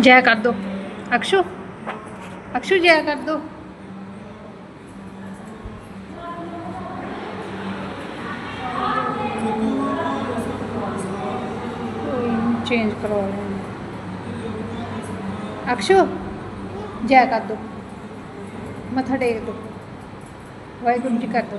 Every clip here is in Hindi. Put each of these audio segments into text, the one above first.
जय कर दो। अक्षु अक्षु जय कर दो। चेंज करो अक्षु, जय कर दो। मथा टेक दो। वाहगुरु जी कर दो।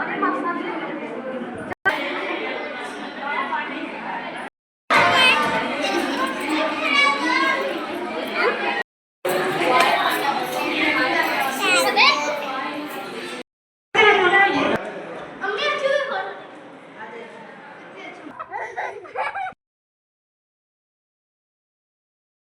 俺もそうじゃなくて。